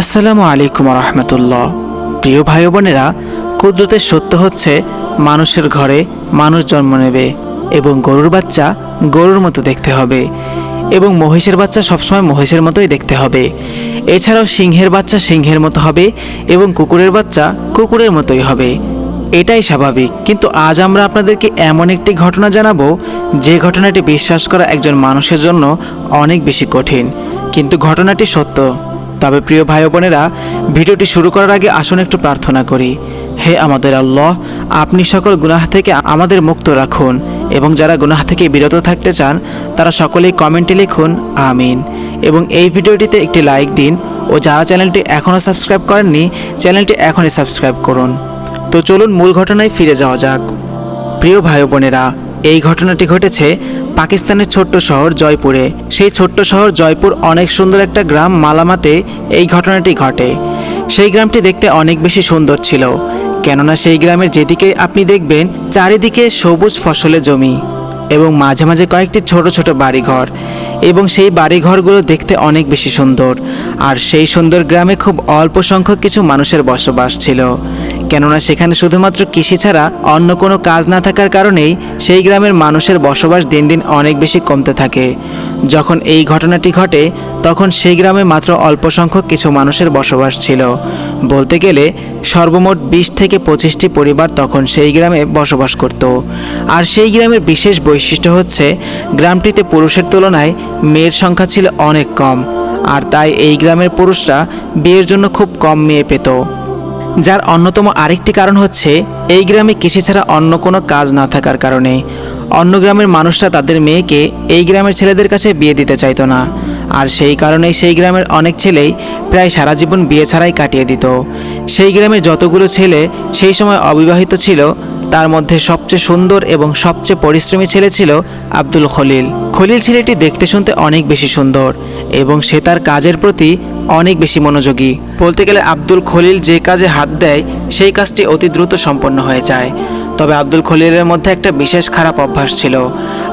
আসসালামু আলাইকুম রহমতুল্লাহ প্রিয় ভাই বোনেরা কুদরতের সত্য হচ্ছে, মানুষের ঘরে মানুষ জন্ম নেবে এবং গরুর বাচ্চা গরুর মতো দেখতে হবে এবং মহিষের বাচ্চা সবসময় মহিষের মতোই দেখতে হবে। এছাড়াও সিংহের বাচ্চা সিংহের মতো হবে এবং কুকুরের বাচ্চা কুকুরের মতোই হবে। এটাই স্বাভাবিক। কিন্তু আজ আমরা আপনাদেরকে এমন একটি ঘটনা জানাব, যে ঘটনাটি বিশ্বাস করা একজন মানুষের জন্য অনেক বেশি কঠিন। কিন্তু ঘটনাটি সত্য। তবে প্রিয় ভাই বোনেরা, ভিডিওটি শুরু করার আগে আসুন একটু প্রার্থনা করি। হে আমাদের আল্লাহ, আপনি সকল গুনাহ থেকে আমাদের মুক্ত রাখুন এবং যারা গুনাহ থেকে বিরত থাকতে চান, তারা সকলেই কমেন্টে লিখুন, আমিন। এবং এই ভিডিওটিতে একটি লাইক দিন ও যারা চ্যানেলটি এখনও সাবস্ক্রাইব করেননি, চ্যানেলটি এখনই সাবস্ক্রাইব করুন। তো চলুন মূল ঘটনায় ফিরে যাওয়া যাক। প্রিয় ভাই বোনেরা, এই ঘটনাটি ঘটেছে পাকিস্তানের ছোট্ট শহর জয়পুরে। সেই ছোট্ট শহর জয়পুর অনেক সুন্দর একটা গ্রাম মালামাতে এই ঘটনাটি ঘটে। সেই গ্রামটি দেখতে অনেক বেশি সুন্দর ছিল। কেননা সেই গ্রামের যেদিকে আপনি দেখবেন, চারিদিকে সবুজ ফসলে জমি এবং মাঝে মাঝে কয়েকটি ছোট ছোট বাড়িঘর এবং সেই বাড়িঘরগুলো দেখতে অনেক বেশি সুন্দর। আর সেই সুন্দর গ্রামে খুব অল্প সংখ্যক কিছু মানুষের বসবাস ছিল। কেননা সেখানে শুধুমাত্র কৃষি ছাড়া অন্য কোনো কাজ না থাকার কারণেই সেই গ্রামের মানুষের বসবাস দিন দিন অনেক বেশি কমতে থাকে। যখন এই ঘটনাটি ঘটে, তখন সেই গ্রামে মাত্র অল্প সংখ্যক কিছু মানুষের বসবাস ছিল। বলতে গেলে, সর্বমোট বিশ থেকে পঁচিশটি পরিবার তখন সেই গ্রামে বসবাস করত। আর সেই গ্রামের বিশেষ বৈশিষ্ট্য হচ্ছে, গ্রামটিতে পুরুষের তুলনায় মেয়ের সংখ্যা ছিল অনেক কম। আর তাই এই গ্রামের পুরুষরা বিয়ের জন্য খুব কম মেয়ে পেত। যার অন্যতম আরেকটি কারণ হচ্ছে, এই গ্রামে কৃষি ছাড়া অন্য কোনো কাজ না থাকার কারণে। অন্য গ্রামের মানুষরা তাদের মেয়েকে এই গ্রামের ছেলেদের কাছে বিয়ে দিতে চাইতো না। আর সেই কারণেই সেই গ্রামের অনেক ছেলেই প্রায় সারা জীবন বিয়ে ছাড়াই কাটিয়ে দিত। সেই গ্রামের যতগুলো ছেলে সেই সময় অবিবাহিত ছিল, তার মধ্যে সবচেয়ে সুন্দর এবং সবচেয়ে পরিশ্রমী ছেলে ছিল আব্দুল খলিল। খলিল ছেলেটি দেখতে শুনতে অনেক বেশি সুন্দর এবং সে তার কাজের প্রতি অনেক বেশি মনোযোগী। বলতে গেলে আব্দুল খলিল যে কাজে হাত দেয়, সেই কাজটি অতি দ্রুত সম্পন্ন হয়ে যায়। তবে আব্দুল খলিলের মধ্যে একটা বিশেষ খারাপ অভ্যাস ছিল,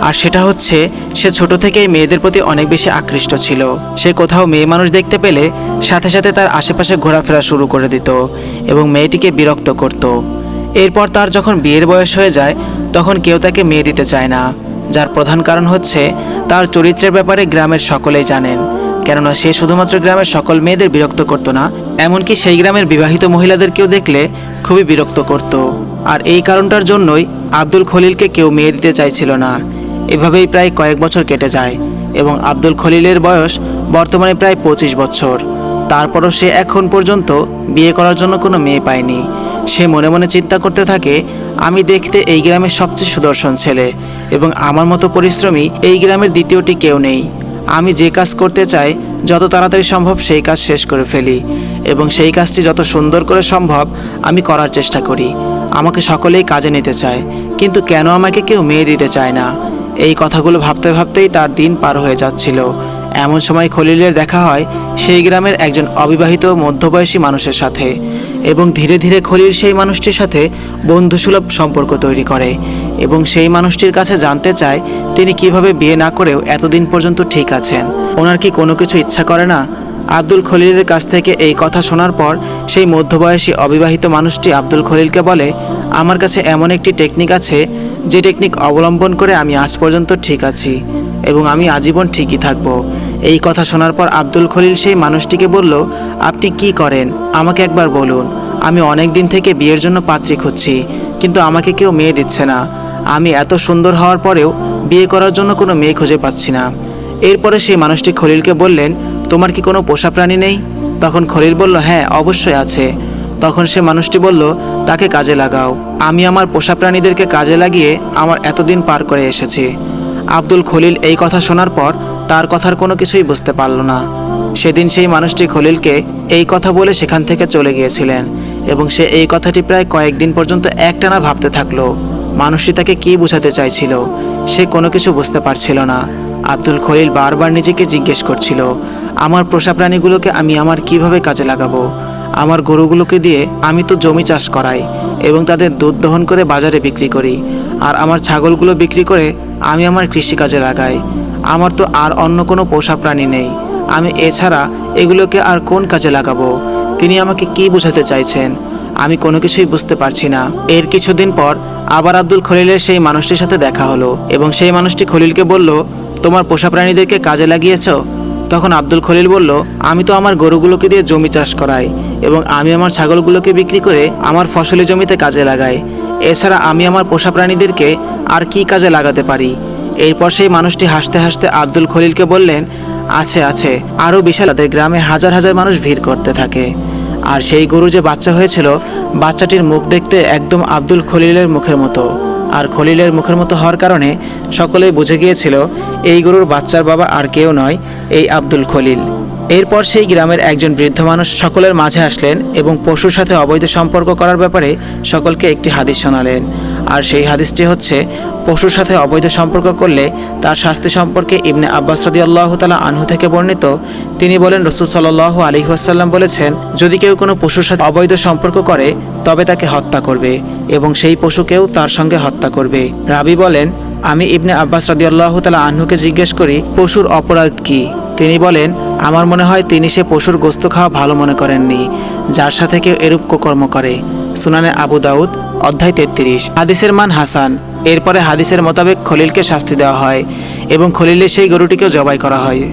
আর সেটা হচ্ছে সে ছোট থেকেই মেয়েদের প্রতি অনেক বেশি আকৃষ্ট ছিল। সে কোথাও মেয়ে মানুষ দেখতে পেলে সাথে সাথে তার আশেপাশে ঘোরাফেরা শুরু করে দিত এবং মেয়েটিকে বিরক্ত করত। এরপর তার যখন বিয়ের বয়স হয়ে যায়, তখন কেউ তাকে মেয়ে দিতে চায় না, যার প্রধান কারণ হচ্ছে তার চরিত্রের ব্যাপারে গ্রামের সকলেই জানেন। কেননা সে শুধুমাত্র গ্রামের সকল মেয়েদের বিরক্ত করত না, এমনকি সেই গ্রামের বিবাহিত মহিলাদেরকেও দেখলে খুবই বিরক্ত করত। আর এই কারণটার জন্যই আব্দুল খলিলকে কেউ মেয়ে দিতে চাইছিল না। এভাবেই প্রায় কয়েক বছর কেটে যায় এবং আব্দুল খলিলের বয়স বর্তমানে প্রায় পঁচিশ বছর। তারপরও সে এখন পর্যন্ত বিয়ে করার জন্য কোনো মেয়ে পায়নি। সে মনে মনে চিন্তা করতে থাকে, আমি দেখতে এই গ্রামের সবচেয়ে সুদর্শন ছেলে এবং আমার মতো পরিশ্রমী এই গ্রামের দ্বিতীয়টি কেউ নেই। আমি যে কাজ করতে চাই, যত তাড়াতাড়ি সম্ভব সেই কাজ শেষ করে ফেলি, এবং সেই কাজটি যত সুন্দর করে সম্ভব আমি করার চেষ্টা করি। আমাকে সকলেই কাজে নিতে চায়, কিন্তু কেন আমাকে কেউ মেয়ে দিতে চায় না? এই কথাগুলো ভাবতে ভাবতেই তার দিন পার হয়ে যাচ্ছিল। এমন সময় খলিলের দেখা হয়, সেই গ্রামের একজন অবিবাহিত মধ্যবয়সী মানুষের সাথে। এবং ধীরে ধীরে খলিল সেই মানুষটির সাথে বন্ধুসুলভ সম্পর্ক তৈরি করে এবং সেই মানুষটির কাছে জানতে চায় তিনি কীভাবে বিয়ে না করেও এতদিন পর্যন্ত ঠিক আছেন। ওনার কি কোনো কিছু ইচ্ছা করে না? আব্দুল খলিলের কাছ থেকে এই কথা শোনার পর সেই মধ্যবয়সী অবিবাহিত মানুষটি আব্দুল খলিলকে বলে, আমার কাছে এমন একটি টেকনিক আছে, যে টেকনিক অবলম্বন করে আমি আজ পর্যন্ত ঠিক আছি এবং আমি আজীবন ঠিকই থাকব। এই কথা শোনার পর আব্দুল খলিল সেই মানুষটিকে বলল, আপনি কি করেন? আমাকে একবার বলুন। আমি অনেক দিন থেকে বিয়ের জন্য পাত্রী খুঁজছি, কিন্তু আমাকে কেউ মেয়ে দিচ্ছে না। আমি এত সুন্দর হওয়ার পরেও বিয়ে করার জন্য কোনো মেয়ে খুঁজে পাচ্ছি না। এরপরে সেই মানুষটি খলিলকে বললেন, তোমার কি কোনো পোষা প্রাণী নেই? তখন খলিল বলল হ্যাঁ অবশ্যই আছে। তখন সে মানুষটি বলল, তাকে কাজে লাগাও। আমি আমার পোষা প্রাণীদেরকে কাজে লাগিয়ে আমার এতদিন পার করে এসেছি। আব্দুল খলিল এই কথা শোনার পর তার কথার কোনো কিছুই বুঝতে পারল না। সেদিন সেই মানুষটি খলিলকে এই কথা বলে সেখান থেকে চলে গিয়েছিলেন এবং সে এই কথাটি প্রায় কয়েকদিন পর্যন্ত একটানা ভাবতে থাকল। মানুষটি তাকে কী বোঝাতে চাইছিল, সে কোনো কিছু বুঝতে পারছিল না। আব্দুল খলিল বারবার নিজেকে জিজ্ঞেস করছিল, আমার পোষা প্রাণীগুলোকে আমি আমার কীভাবে কাজে লাগাবো? আমার গরুগুলোকে দিয়ে আমি তো জমি চাষ করাই এবং তাদের দুধ দহন করে বাজারে বিক্রি করি। আর আমার ছাগলগুলো বিক্রি করে আমি আমার কৃষিকাজে লাগাই। আমার তো আর অন্য কোনো পোষা প্রাণী নেই। আমি এছাড়া এগুলোকে আর কোন কাজে লাগাবো? তিনি আমাকে কি বোঝাতে চাইছেন? আমি কোনো কিছুই বুঝতে পারছি না। এর কিছুদিন পর আবার আব্দুল খলিলের সেই মানুষটির সাথে দেখা হলো এবং সেই মানুষটি খলিলকে বলল, তোমার পোষা প্রাণীদেরকে কাজে লাগিয়েছ? তখন আব্দুল খলিল বলল, আমি তো আমার গরুগুলোকে দিয়ে জমি চাষ করাই এবং আমি আমার ছাগলগুলোকে বিক্রি করে আমার ফসলি জমিতে কাজে লাগাই। এছাড়া আমি আমার পোষা প্রাণীদেরকে আর কি কাজে লাগাতে পারি? এরপর সেই মানুষটি হাসতে হাসতে আব্দুল খলিলকে বললেন, আছে আছে। আরও বিশাল তাদের গ্রামে হাজার হাজার মানুষ ভিড় করতে থাকে। আর সেই গরু যে বাচ্চা হয়েছিল, বাচ্চাটির মুখ দেখতে একদম আব্দুল খলিলের মুখের মতো। আর খলিলের মুখের মতো হওয়ার কারণে সকলেই বুঝে গিয়েছিল, এই গরুর বাচ্চার বাবা আর কেউ নয়, এই আব্দুল খলিল। এরপর সেই গ্রামের একজন বৃদ্ধ মানুষ সকলের মাঝে আসলেন এবং পশুর সাথে অবৈধ সম্পর্ক করার ব্যাপারে সকলকে একটি হাদিস শোনালেন। আর সেই হাদিসটি হচ্ছে, পশুর সাথে অবৈধ সম্পর্ক করলে তার শাস্তি সম্পর্কে ইবনে আব্বাস রদি আল্লাহ তালা আনহু থেকে বর্ণিত। তিনি বলেন, রসুল সাল্লাহ আলী আসাল্লাম বলেছেন, যদি কেউ কোনো পশুর সাথে অবৈধ সম্পর্ক করে, তবে তাকে হত্যা করবে এবং সেই পশুকেও তার সঙ্গে হত্যা করবে। রাবি বলেন, আমি ইবনে আব্বাস রাদি আল্লাহ তালা আনহুকে জিজ্ঞেস করি, পশুর অপরাধ কি? তিনি বলেন, আমার মনে হয় তিনি সে পশুর গোস্ত খাওয়া ভালো মনে করেননি, যার সাথে কেউ এরূপ কর্ম করে। সুনানে আবু দাউদ, অধ্যায় তেত্রিশ। হাদিসের মান হাসান। এরপরে হাদিসের মোতাবেক খলিলকে শাস্তি দেওয়া হয় এবং খলিলের সেই গরুটিকেও জবাই করা হয়।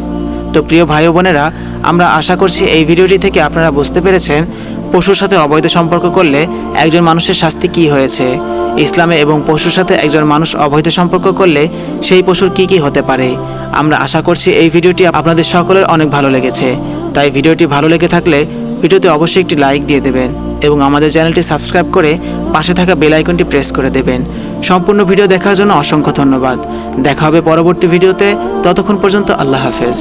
তো প্রিয় ভাই বোনেরা, আমরা আশা করছি এই ভিডিওটি থেকে আপনারা বুঝতে পেরেছেন পশুর সাথে অবৈধ সম্পর্ক করলে একজন মানুষের শাস্তি কি হয়েছে, ইসলামে এবং পশুর সাথে একজন মানুষ অবৈধ সম্পর্ক করলে সেই পশুর কি কি হতে পারে। আমরা আশা করছি এই ভিডিওটি আপনাদের সকলের অনেক ভালো লেগেছে। তাই ভিডিওটি ভালো লেগে থাকলে ভিডিওতে অবশ্যই একটি লাইক দিয়ে দেবেন। এবং আমাদের চ্যানেলটি সাবস্ক্রাইব করে পাশে থাকা বেল আইকনটি প্রেস করে দেবেন। সম্পূর্ণ ভিডিও দেখার জন্য অসংখ্য ধন্যবাদ। দেখা হবে পরবর্তী ভিডিওতে। ততক্ষণ পর্যন্ত আল্লাহ হাফেজ।